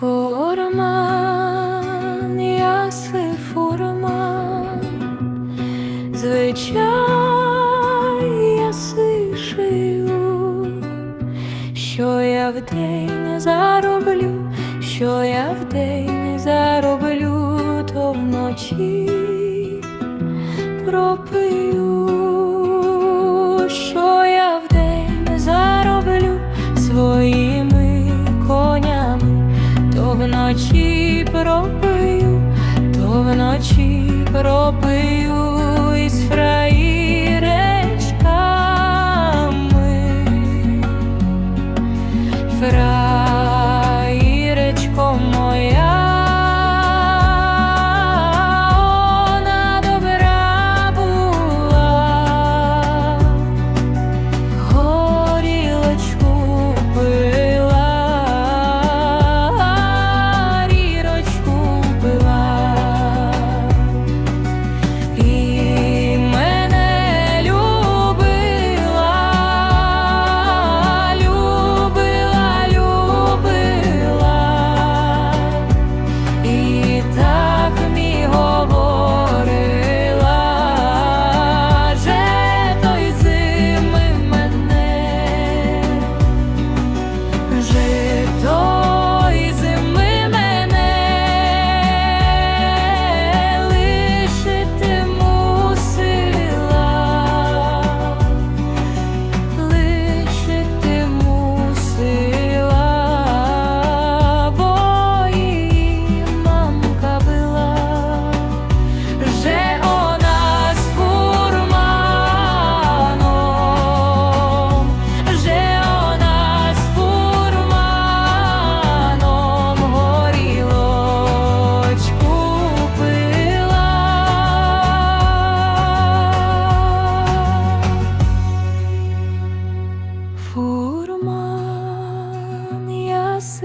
Форман, ясний форман, звичай я сишию, що я вдень не зароблю, що я вдень не зароблю, то вночі пропив. Вночі пропию, то вночі пропию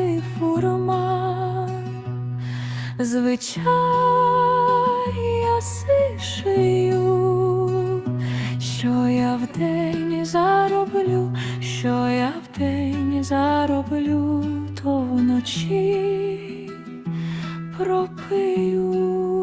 яси фурман, звичай я сишию, що я вдень зароблю, що я вдень зароблю, то вночі пропию.